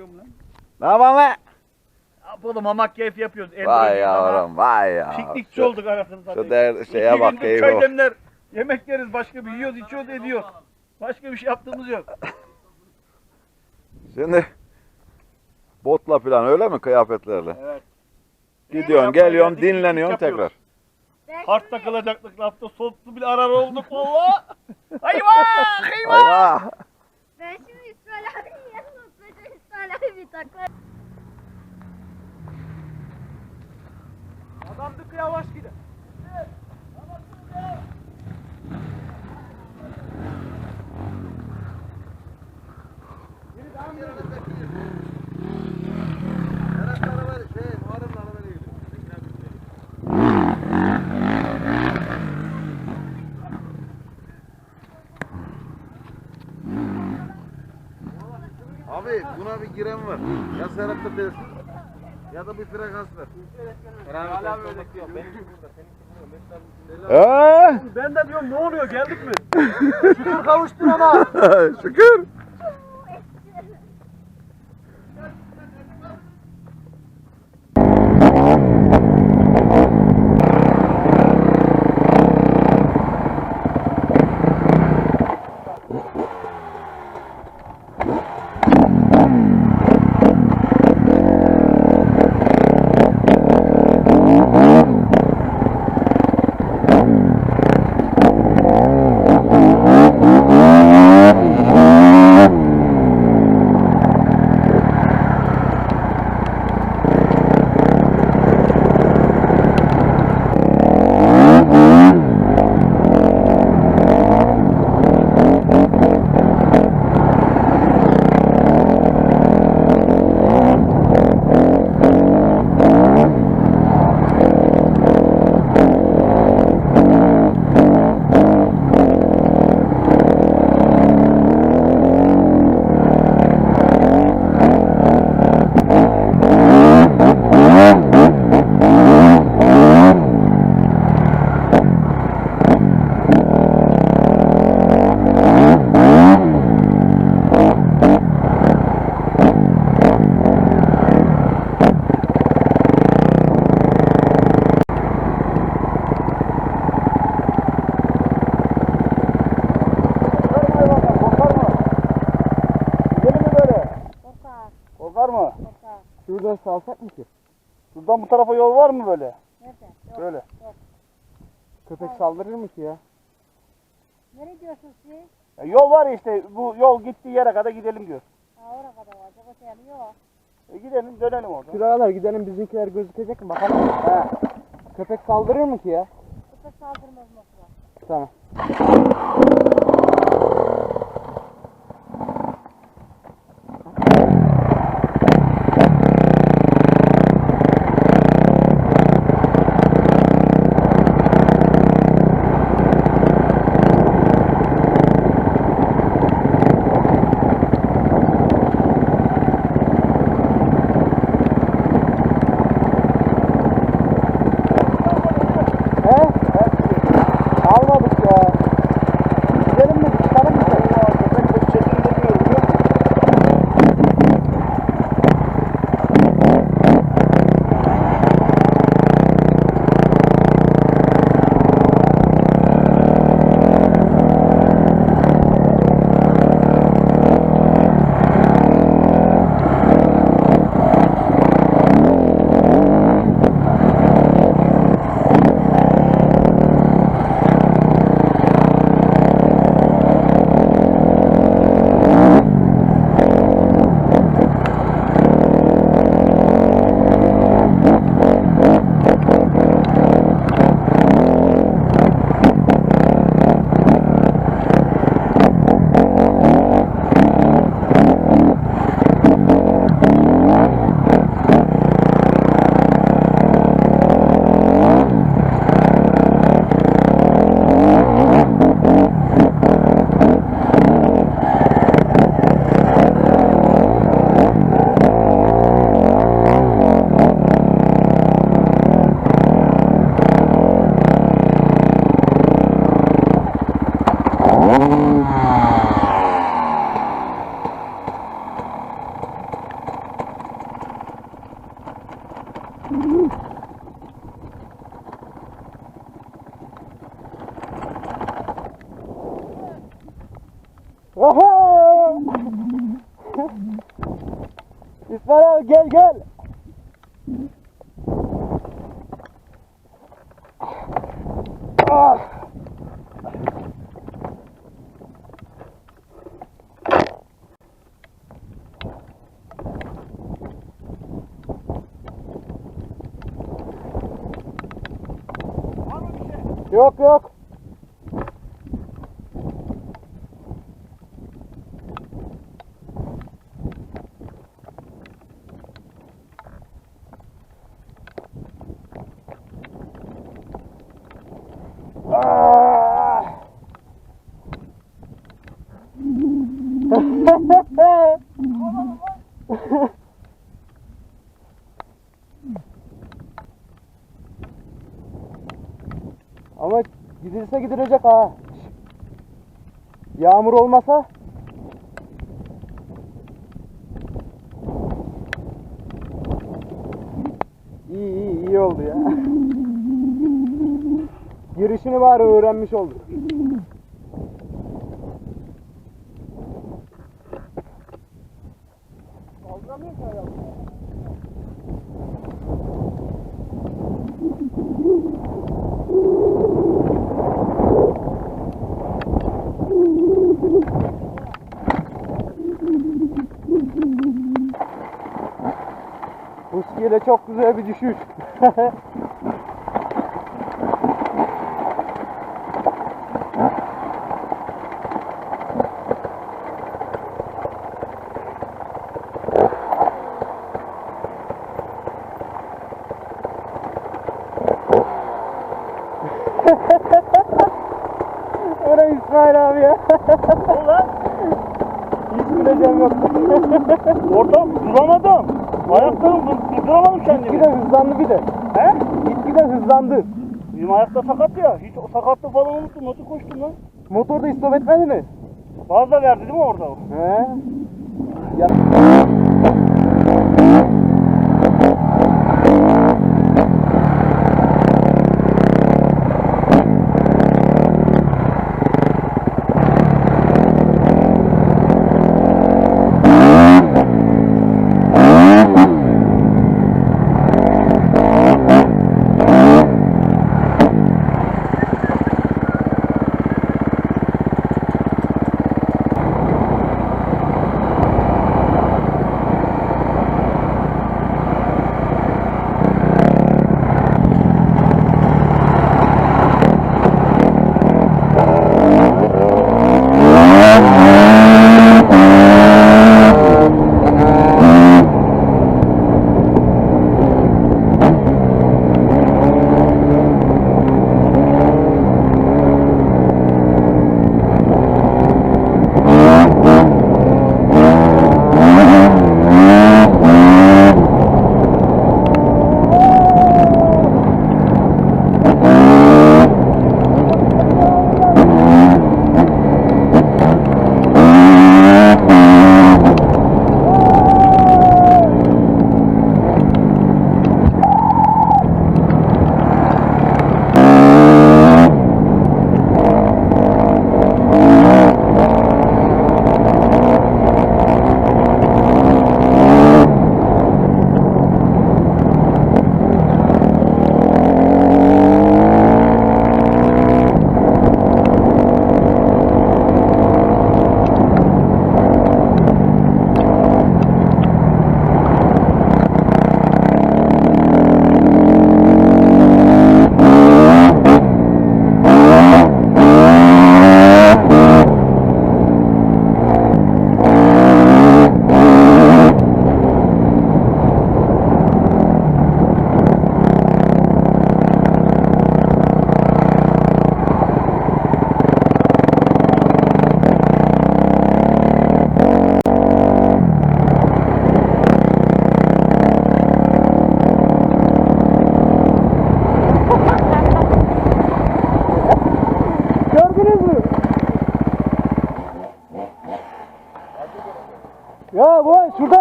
lan. Ne yapalım lan? Yapalım hamak keyfi yapıyoruz. Vay Endonezya yavrum vay ya. Piknikçi Şu- olduk arasını satayım. Şu der, şeye İki bak gündür bak. demler. Yemek yeriz başka bir yiyoruz içiyoruz ediyoruz. Başka bir şey yaptığımız yok. Şimdi botla falan öyle mi kıyafetlerle? Evet. Gidiyorsun Yapmaya geliyorsun geldik, dinleniyorsun piknik tekrar. yapıyoruz. Hart takılacaktık lafta soğuttu bile arar olduk valla. Hayvan! Hayvan! Ayva. Ben şimdi İsmail abinin yanına oturacağım. İsmail abi bir takla. Adam dıkı yavaş gider. Abi buna bir giren var. Ya Serap'ta test. Ya da bir frekans ver. Hala böyle diyor. Ee? Ben de diyorum ne oluyor geldik mi? Şükür kavuştun ama. Şükür. Şuradan bu tarafa yol var mı böyle? Nerede? Yok. Böyle. Yok. Köpek saldırır mı ki ya? Nereye gidiyorsunuz siz? ya? Yol var işte bu yol gittiği yere kadar gidelim diyor. Ha oraya kadar var. Çok öteye yok. E gidelim dönelim oradan. Şuralar gidelim bizimkiler gözükecek mi bakalım. He. Köpek saldırır mı ki ya? Köpek saldırmaz mesela. Tamam. Oho! İsmail abi gel gel. Ah! Yok yok. Ah! Ama gidilse gidilecek ha. Yağmur olmasa İyi iyi iyi oldu ya. Girişini bari öğrenmiş olduk. Çok güzel bir düşüş. O ne İsmail abi ya? Ulan Hiç güleceğim yok. ortam duramadım. Ayakta dur- durduramadım kendimi. Gitgide hızlandı bir de. He? Gitgide hızlandı. Benim ayakta sakat ya. Hiç o sakatlığı falan unuttum. Nasıl koştum lan? Motor da istop etmedi mi? Fazla verdi değil mi orada? He. Ya.